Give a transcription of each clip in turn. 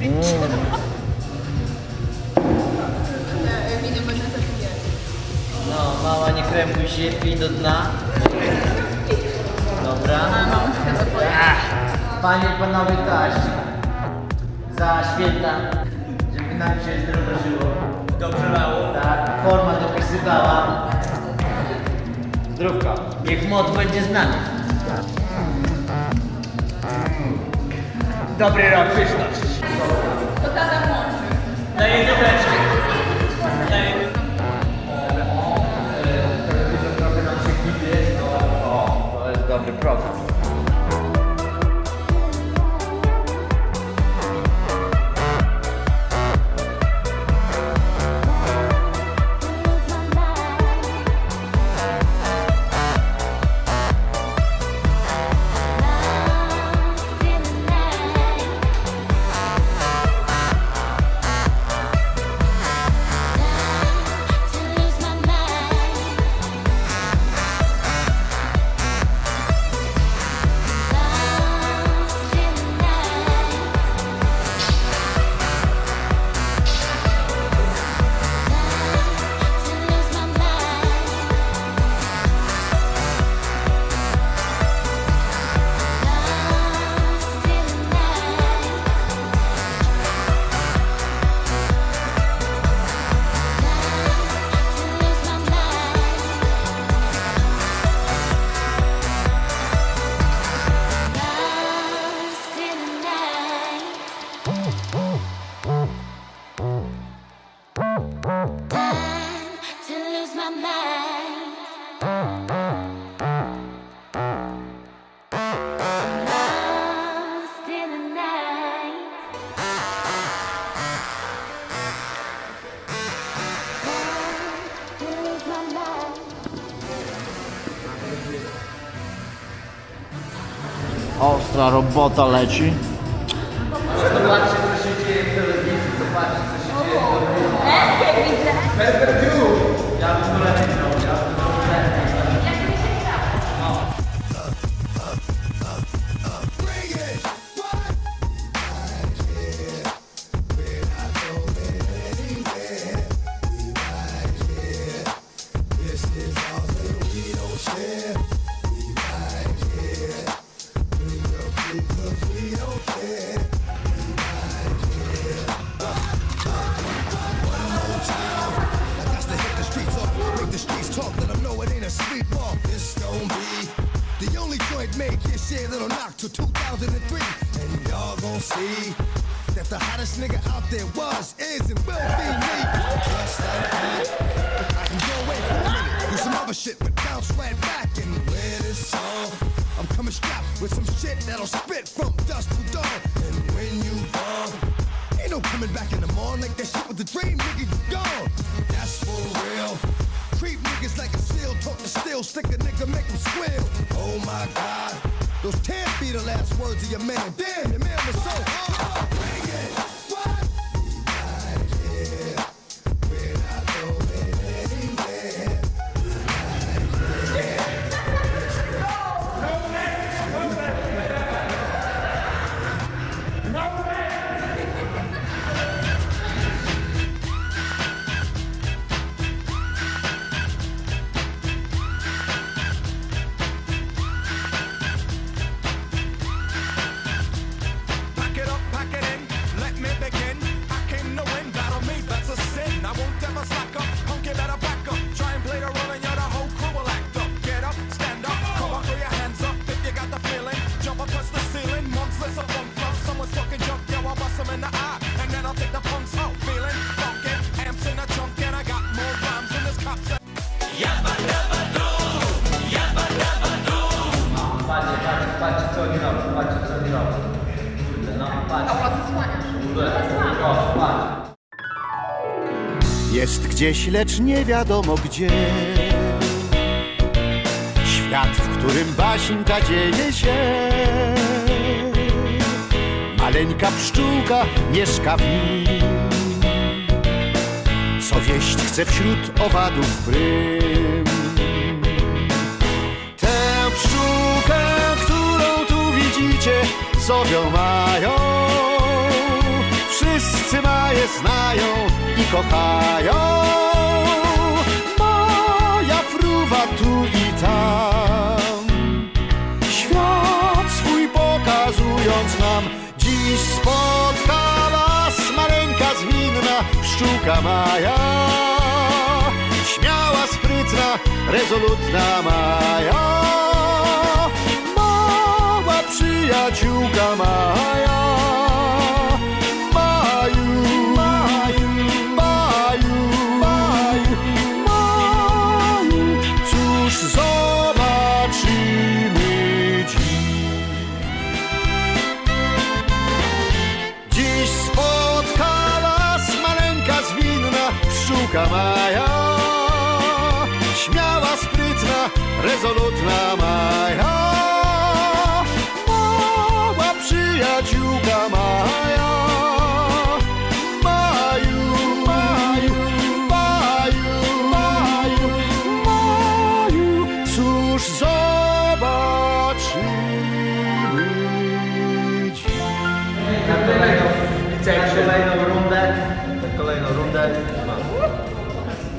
Winę można zabijać. No, mała, nie krępuj się, pij do dna. Dobra. Panie, panowie, taść. Za święta, żeby nam się zdrowo żyło. Dobrze mało. Tak, forma dopisywała. Zdrówka. Niech moc będzie z nami. Dobry rok przyszłość. Tata włączy. Na jedyneczkę. Na jedyneczkę. Trochę Ostra robota leci. Zobaczcie, co się dzieje w telewizji, zobaczcie, co się dzieje w telewizji. The streets talk, let them know it ain't a sleepwalk. This gon' be the only joint make his share that'll knock till 2003. And y'all gon' see that the hottest nigga out there was, is, and will be me. Just like that. I can go away for a minute, do some other shit, but bounce right back and wear this song. I'm coming strapped with some shit that'll spit from dusk to dawn. And when you gone, Ain't no coming back in the morning like that shit with the dream, nigga, you gone. That's for real. Creep niggas like a seal, talk to steel, stick a nigga, make him squeal. Oh my god, those can't be the last words of your man. Damn, your man was so hard. Bring it. Jest gdzieś, lecz nie wiadomo gdzie. Świat, w którym baśń ta dzieje się. Maleńka pszczółka mieszka w nim. Co wieść chce wśród owadów prym. Tę pszczółkę, którą tu widzicie, zowią mają Wszyscy Maję znają i kochają. Moja fruwa tu i tam. Świat swój pokazując nam Dziś spotka nas maleńka zwinna Pszczółka Maja. Śmiała, sprytna, rezolutna Maja. Mała przyjaciółka Maja.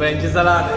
Będzie zalany.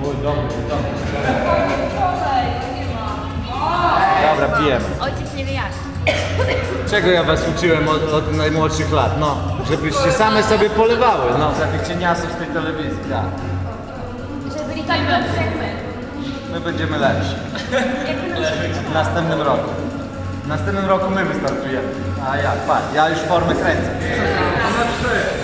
Mój dobry, dobry. Dobra, pijemy. Ojciec nie wie jak. Czego ja was uczyłem od, od najmłodszych lat? No, żebyście same sobie polewały, no. Z tych cieniasów z tej telewizji, tak. Że byli tak dobrzy jak my. My będziemy lepsi. W następnym roku. W następnym roku my wystartujemy. A jak, patrz, ja już formę kręcę. A na trzy.